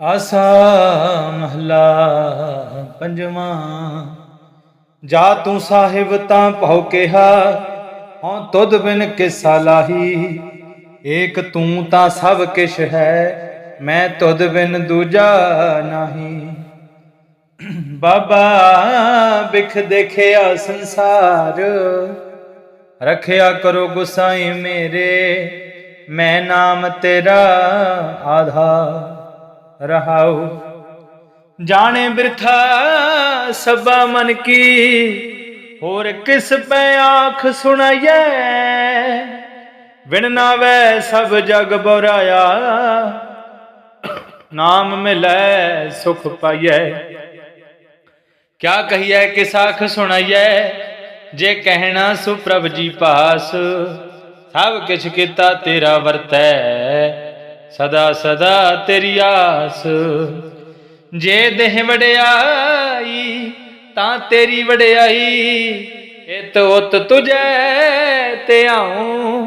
ਆਸਾ ਮਹਲਾ ਪੰਜਵਾਂ, ਜਾ ਤੂੰ ਸਾਹਿਬ ਤਾਂ ਭਉ ਕਿਹਾ, ਹਉ ਤੁਧ ਬਿਨ ਕਿਸਾ ਲਾਹੀ। ਏਕ ਤੂੰ ਤਾਂ ਸਭ ਕਿਛ ਹੈ, ਮੈਂ ਤੁਧ ਬਿਨ ਦੂਜਾ ਨਾਹੀ। ਬਾਬਾ ਬਿਖ ਦੇਖਿਆ ਸੰਸਾਰ, ਰਖਿਆ ਕਰੋ ਗੁਸਾਈ ਮੇਰੇ, ਮੈਂ ਨਾਮ ਤੇਰਾ ਆਧਾਰ। ਰਹਾਉ। ਜਾਣੇ ਬਿਰਥਾ ਸਭਾ ਮਨ ਕੀ, ਹੋਰ ਕਿਸ ਪੈ ਆਖ ਸੁਣਾਈਐ? ਵਿਣ ਵੈ ਸਭ ਜਗ ਬੋਰਾਇਆ, ਨਾਮ ਮਿਲੈ ਸੁਖ ਪਾਈਐ। ਕਿਆ ਕਹੀਐ ਕਿ ਸਾਖ ਸੁਣਾਈਐ? ਜੇ ਕਹਿਣਾ ਸੁ ਪ੍ਰਭ ਜੀ ਪਾਸ, ਸਭ ਕਿਛ ਕੀਤਾ ਤੇਰਾ ਵਰਤੈ। ਸਦਾ ਸਦਾ ਤੇਰੀ ਆਸ। ਜੇ ਦੇਹ ਵੜਿਆਈ ਤਾਂ ਤੇਰੀ ਵੜਿਆਈ ਇਤ ਉਤ ਤੁਜੈ ਤੇ ਆਉ।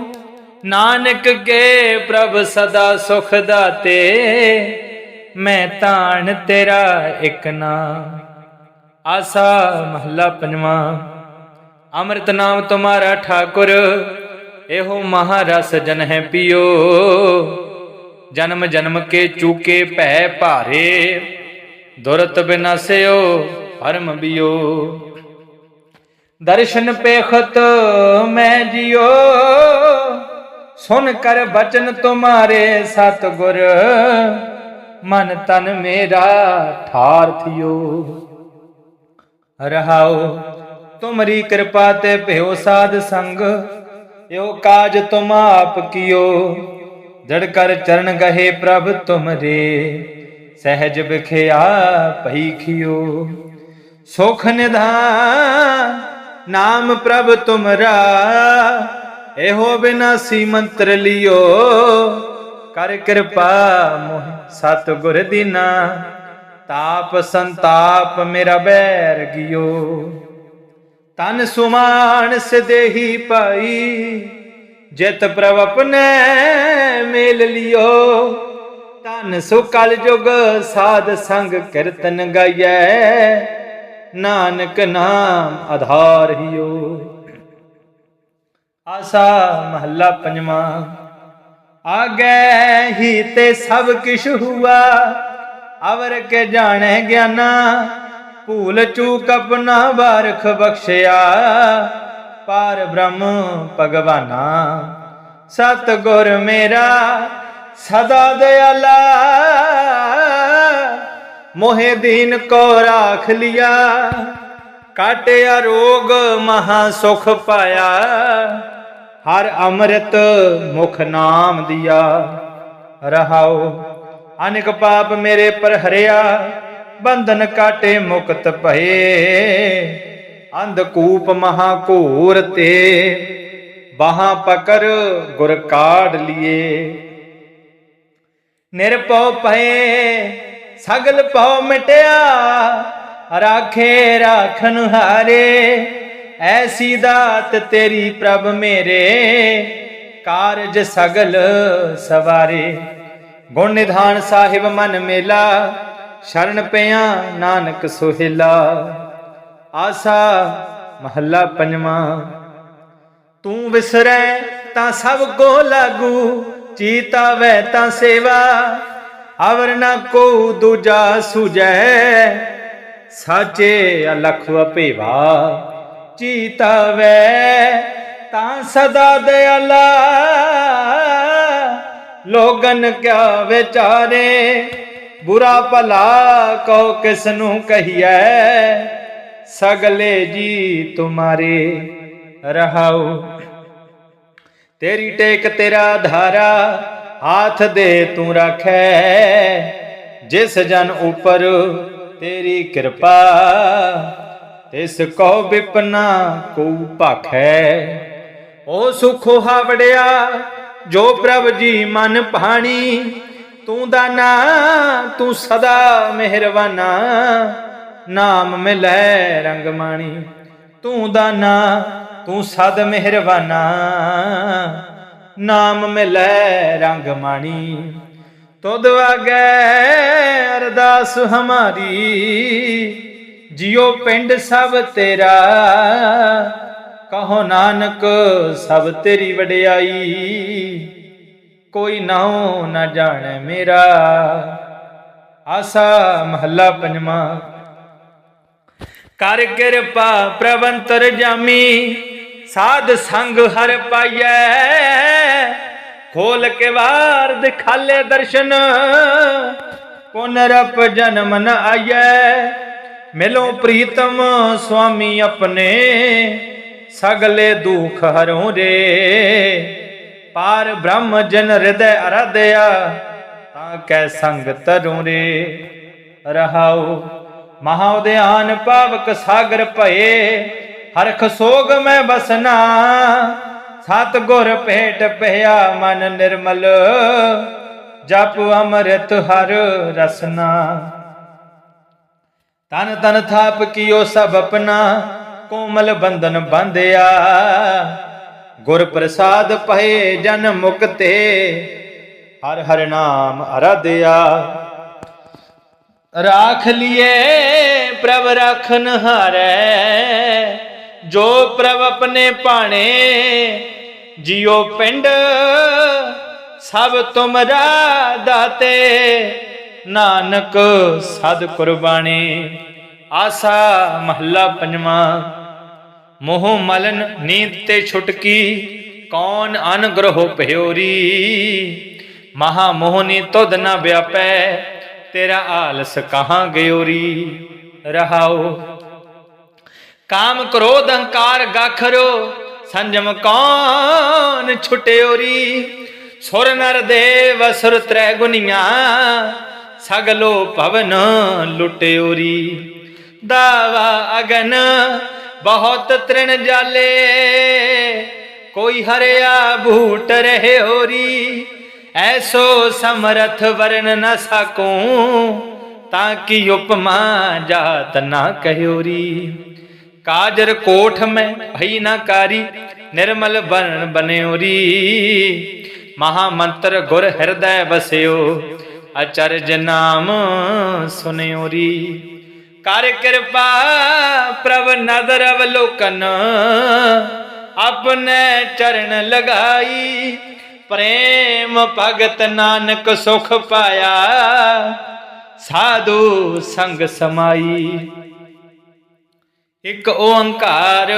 ਨਾਨਕ ਕੇ ਪ੍ਰਭ ਸਦਾ ਸੁਖ ਦਾਤੇ, ਮੈਂ ਤਾਣ ਤੇਰਾ ਇਕ ਨਾਮ। ਆਸਾ ਮਹੱਲਾ ਪੰਜਵਾਂ। ਅੰਮ੍ਰਿਤ ਨਾਮ ਤੁਮਾਰਾ ਠਾਕੁਰ, ਇਹੋ ਮਹਾਰਸ ਜਨ ਹੈ ਪਿਓ। ਜਨਮ ਜਨਮ ਕੇ ਚੂਕੇ ਭੈ ਭਾਰੇ, ਦੁਰਤ ਬਿਨਾਸਿਓ ਪਰਮ ਬਿਓ। ਦਰਸ਼ਨ ਪੇਖਤ ਮੈਂ ਜਿਓ, ਸੁਨ ਕਰ ਬਚਨ ਤੁਮਾਰੇ ਸਤਗੁਰ, ਮਨ ਤਨ ਮੇਰਾ ਠਾਰ ਥਿਓ। ਰਹਾਓ ਤੁਮਰੀ ਕਿਰਪਾ ਤੇ ਭਇਓ ਸਾਧ ਸੰਗ, ਇਹੋ ਕਾਜ ਤੁਮ ਆਪ ਕੀਓ। ਜੜ ਕਰ ਚਰਨ ਗਹੇ ਪ੍ਰਭ ਤੁਮਰੇ, ਸਹਿਜ ਬਿਖਿਆ ਭਈ ਖਿਓ। ਸੁਖ ਨਿਧਾਨ ਨਾਮ ਪ੍ਰਭ ਤੁਮਰਾ, ਇਹੋ ਬਿਨਾਸੀ ਮੰਤਰ ਲਿਓ। ਕਰ ਕਿਰਪਾ ਮੋਹਿ ਸਤ ਗੁਰ ਦੀਨਾ, ਤਾਪ ਸੰਤਾਪ ਮੇਰਾ ਬੈਰ ਗਿਓ। ਤਨ ਸੁਮਾਨ ਸਦੇਹੀ ਪਾਈ ਜਿਤ ਪ੍ਰਭ ਆਪਣੇ ਮੇਲ ਲਿਓ। ਤਨ ਸੁ ਕਲ ਜੁਗ ਸਾਧ ਸੰਗ ਕੀਰਤਨ ਗਾਈਐ। ਨਾਨਕ ਨਾਮ ਆਧਾਰ ਹਿਓ। ਆਸਾ ਮਹੱਲਾ ਪੰਜਵਾਂ। ਆਗੇ ਹੀ ਤੇ ਸਭ ਕਿਛ ਹੁਆ। ਅਵਰ ਕੇ ਜਾਣੇ ਗਿਆਨਾ। ਭੂਲ ਚੂਕ ਆਪਣਾ ਬਾਰਖ ਬਖਸ਼ਿਆ। ਪਾਰ ਬ੍ਰਹਮ ਭਗਵਾਨਾ। ਸਤ ਗੁਰ ਮੇਰਾ, ਸਦਾ ਦਿਆਲਾ। ਮੋਹਿ ਦੀਨ ਕੋ ਰਾਖ ਲਿਆ। ਕਾਟਿਆ ਰੋਗ ਮਹਾ ਸੁਖ ਪਾਇਆ। ਹਰ ਅੰਮ੍ਰਿਤ ਮੁਖ ਨਾਮ ਦਿਆ। ਰਹਾਉ ਅਨੇਕ ਪਾਪ ਮੇਰੇ ਪਰ ਹਰਿਆ ਬੰਧਨ ਕਾਟੇ ਮੁਕਤ ਭਏ। ਅੰਧਕੂਪ ਮਹਾ ਘੋਰ ਤੇ ਬਾਹਾਂ ਪਕੜ ਗੁਰ ਕਾੜ ਲਿਏ। ਨਿਰਭਉ ਭਏ, ਸਗਲ ਭਉ ਮਿਟਿਆ, ਰਾਖੇ ਰਾਖਨ ਹਾਰੇ। ਐਸੀ ਦਾਤ ਤੇਰੀ ਪ੍ਰਭ ਮੇਰੇ, ਕਾਰਜ ਸਗਲ ਸਵਾਰੇ। ਗੁਣ ਨਿਧਾਨ ਸਾਹਿਬ ਮਨ ਮੇਲਾ, ਸ਼ਰਨ ਪਿਆ ਨਾਨਕ ਸੁਹਿਲਾ। ਆਸਾ ਮਹੱਲਾ ਪੰਜਵਾਂ। ਤੂੰ ਵਿਸਰੈ ਤਾਂ ਸਭ ਕੋ ਲਾਗੂ, ਚੀਤਾ ਵੈ ਤਾਂ ਸੇਵਾ। ਅਵਰ ਨਾ ਕੋ ਦੂਜਾ ਸੁਜੈ ਸਾਚੇ ਅਲਖ ਭੇਵਾ ਚੀਤਾ ਵੈ ਤਾਂ ਸਦਾ ਦਇਆਲਾ ਲੋਗਨ ਕਿਆ ਵਿਚਾਰੇ। ਬੁਰਾ ਭਲਾ ਕੋ ਕਿਸ ਨੂੰ ਕਹੀਐ? ਸਗਲੇ ਜੀ ਤੁਮਾਰੇ ਰਹਾਉ ਤੇਰੀ ਟੇਕ ਤੇਰਾ ਧਾਰਾ ਹਾਥ ਦੇ ਤੂੰ ਰੱਖੈ। ਜਿਸ ਜਨ ਉਪਰ ਤੇਰੀ ਕਿਰਪਾ, ਤਿਸ ਕੋ ਵਿਪਨਾ ਕੋ ਭਾਖੈ। ਓ ਸੁਖੋ ਹਾਵੜਿਆ, ਜੋ ਪ੍ਰਭ ਜੀ ਮਨ ਭਾਣੀ, ਤੂੰ ਦਾਨਾ, ਤੂੰ ਸਦਾ ਮਿਹਰਬਾਨਾ ਨਾਮ ਮਿਲੈ ਰੰਗ ਮਾਣੀ। ਤੂੰ ਦਾਨਾ, ਤੂੰ ਸਦ ਮਿਹਰਬਾਨਾ। ਨਾਮ ਮਿਲੈ ਰੰਗਮਾਣੀ ਤੁਧ ਵਾਗੈ ਅਰਦਾਸ ਹਮਾਰੀ। ਜਿਉ ਪਿੰਡ ਸਭ ਤੇਰਾ। ਕਹੋ ਨਾਨਕ, ਸਭ ਤੇਰੀ ਵਡਿਆਈ। ਕੋਈ ਨਾਉ ਨਾ ਜਾਣੈ ਮੇਰਾ। ਆਸਾ ਮਹੱਲਾ ਪੰਜਵਾਂ। ਕਰ ਕਿਰਪਾ ਪ੍ਰਵੰਤਰ ਜਾਮੀ, ਸਾਧ ਸੰਗ ਹਰ ਪਾਈਐ। ਖੋਲ ਕੇ ਵਾਰ ਦਿਖਾਲੇ ਦਰਸ਼ਨ ਪੁਨਰਪ ਜਨਮ ਨ ਆਈਐ। ਮਿਲੋ ਪ੍ਰੀਤਮ ਸੁਆਮੀ ਆਪਣੇ, ਸਗਲੇ ਦੁਖ ਹਰਉ ਰੇ। ਪਾਰ ਬ੍ਰਹਮ ਜਨ ਹਿਰਦੈ ਅਰਾਧਿਆ, ਤਾਂ ਕੈ ਸੰਗ ਤਰੁ ਰੇ। ਰਹਾਓ ਮਹਾ ਉਦਿਆਨ ਪਾਵਕ ਸਾਗਰ ਭਏ ਹਰਖ ਸੋਗ ਮੈਂ ਬਸਨਾ। ਸਤ ਗੁਰ ਭੇਟ ਭਇਆ ਮਨ ਨਿਰਮਲ, ਜਪ ਅੰਮ੍ਰਿਤ ਹਰ ਰਸਨਾ। ਤਨ ਤਨ ਥਾਪ ਕੀਓ ਸਭ ਆਪਣਾ, ਕੋਮਲ ਬੰਧਨ ਬੰਧਿਆ। ਗੁਰ ਪ੍ਰਸਾਦ ਪਏ ਜਨ ਮੁਕਤੇ, ਹਰ ਹਰ ਨਾਮ ਅਰਾਧਿਆ। ਰਾਖ ਲਿਏ ਪ੍ਰਭ ਰਖਨ ਹਾਰੈ, ਜੋ ਪ੍ਰਭ ਆਪਣੇ ਭਾਣੇ ਜਿਉ ਪਿੰਡ, ਸਭ ਤੁਮਰਾ ਦਾਤੇ, ਨਾਨਕ ਸਦ ਕੁਰਬਾਨੀ। ਆਸਾ ਮਹੱਲਾ ਪੰਜਵਾਂ, ਮੋਹ ਮਲਨ ਨੀਂਦ ਤੇ ਛੁਟਕੀ, ਕੌਣ ਅਨਗ੍ਰਹ ਭਇਓਰੀ ਮਹਾ ਮੋਹਨੀ ਤੁਧ ਨ ਵਿਆਪੈ ਤੇਰਾ ਆਲਸ ਕਹਾਂ ਗਿਓਰੀ ਰਹਾਓ। ਕਾਮ ਕ੍ਰੋਧ ਅਹੰਕਾਰ ਗਖਰੋ, ਸੰਜਮ ਕੌਣ ਛੁਟਿਓਰੀ? ਸੁਰ ਨਰ ਦੇਵ ਅਸੁਰ ਤ੍ਰੈ ਗੁਨੀਆਂ, ਸਗਲੋ ਭਵਨ ਲੁਟਿਓਰੀ। ਦਾਵਾ ਅਗਨ ਬਹੁਤ ਤ੍ਰਿਣ ਜਾਲੇ, ਕੋਈ ਹਰਿਆ ਭੂਟ ਰਹੇ ਹੋਰੀ ਐਸੋ ਸਮਰਥ ਵਰਨ ਨ ਸਕੂੰ, ਤਾਂ ਕਿ ਉਪਮਾ ਜਾਤ ਨਾ ਕਹਿਓਰੀ ਕਾਜਰ ਕੋਠ ਮੈਂ ਭਈ ਨਾ ਕਾਰੀ, ਨਿਰਮਲ ਬਰਨ ਬਨਿਓਰੀ ਮਹਾ ਮੰਤਰ ਗੁਰ ਹਿਰਦੈ ਵਸਿਓ ਅਚਰਜ ਨਾਮ ਸੁਨਿਓਰੀ ਕਰ ਕਿਰਪਾ ਪ੍ਰਭ ਨਦਰ ਅਵਲੋਕਨ, ਆਪਣੇ ਚਰਨ ਲਗਾਈ। ਪ੍ਰੇਮ ਭਗਤ ਨਾਨਕ ਸੁਖ ਪਾਇਆ। ਸਾਧੂ ਸੰਗ ਸਮਾਈ। ਇੱਕ ਓੰਕਾਰ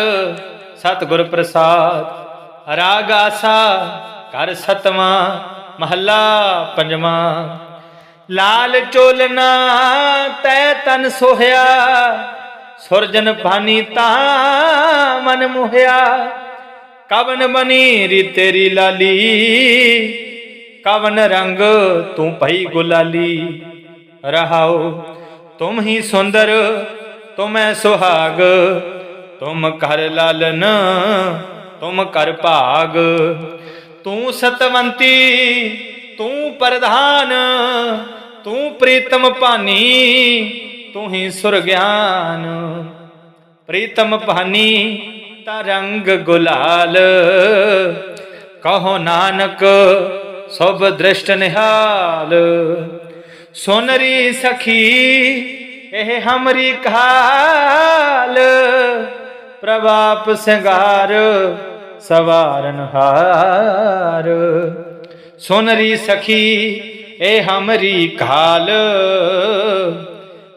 ਸਤਿਗੁਰ ਪ੍ਰਸਾਦ। ਰਾਗ ਆਸਾ ਕਰ ਸਤਵਾਂ, ਮਹੱਲਾ ਪੰਜਵਾਂ। ਲਾਲ ਚੋਲਨਾ ਤੈ ਤਨ ਸੋਹਿਆ। ਸੁਰਜਨ ਭਾਨੀ ਤਾ ਮਨ ਮੁਹਿਆ। ਕਵਨ ਬਨੀ ਰੀ ਤੇਰੀ ਲਾਲੀ, ਕਵਨ ਰੰਗ ਤੂੰ ਭਈ ਗੁਲਾਲੀ। ਰਹਾਓ, ਤੁਮ ਹੀ ਸੁੰਦਰ, ਤੁਮੈ ਸੁਹਾਗ, ਤੁਮ ਕਰ ਲਾਲਨ, ਤੁਮ ਕਰ ਭਾਗ। ਤੂੰ ਸਤਵੰਤੀ, ਤੂੰ ਪ੍ਰਧਾਨ, ਤੂੰ ਪ੍ਰੀਤਮ ਭਾਨੀ, ਤੂੰ ਹੀ ਸੁਰ ਗਿਆਨ ਪ੍ਰੀਤਮ ਭਾਨੀ ਤਾ ਰੰਗ ਗੁਲਾਲ। ਕਹੋ ਨਾਨਕ, ਸਭ ਦ੍ਰਿਸ਼ਟ ਨਿਹਾਲ। ਸੁਨਰੀ ਸਖੀ, ਇਹ ਹਮਰੀ ਕਾਲ ਪ੍ਰਭਾਪ ਸਿੰਗਾਰ, ਸਵਾਰਨ ਹਾਰ। ਸੁਨਰੀ ਸਖੀ, ਇਹ ਹਮਰੀ ਕਾਲ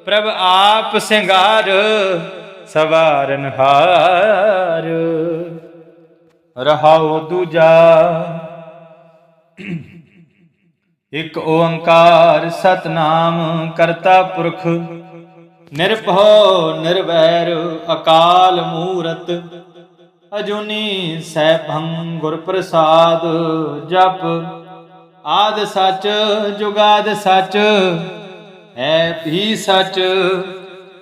ਪ੍ਰਭ ਆਪ ਸਿੰਗਾਰ ਸਵਾਰਨ ਹਾਰ। ਰਹਾਉ ਦੂਜਾ। ਇਕ ਓੰਕਾਰ ਸਤਨਾਮ ਕਰਤਾ ਪੁਰਖ। ਨਿਰਭਉ ਨਿਰਵੈਰ ਅਕਾਲ ਮੂਰਤ। ਅਜੂਨੀ ਸੈਭੰ ਗੁਰ ਪ੍ਰਸਾਦ ਜਪ। ਆਦ ਸਚ ਜੁਗਾਦ ਸਚ, ਹੈ ਵੀ ਸਚ।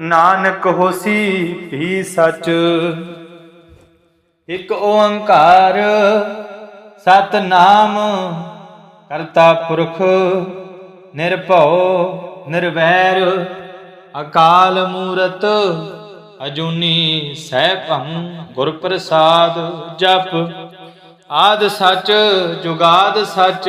ਨਾਨਕ ਹੋਸੀ ਵੀ ਸਚ। ਇਕ ਓੰਕਾਰ ਸਤਨਾਮ, ਕਰਤਾ ਪੁਰਖ, ਨਿਰਭਉ, ਨਿਰਵੈਰ, ਅਕਾਲ ਮੂਰਤ, ਅਜੂਨੀ ਸੈਭੰ ਗੁਰ ਪ੍ਰਸਾਦ ਜਪ। ਆਦ ਸਚ, ਜੁਗਾਦ ਸਚ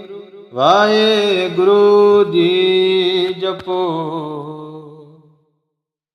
ਵਾਹਿਗੁਰੂ ਜੀ ਜਪੋ।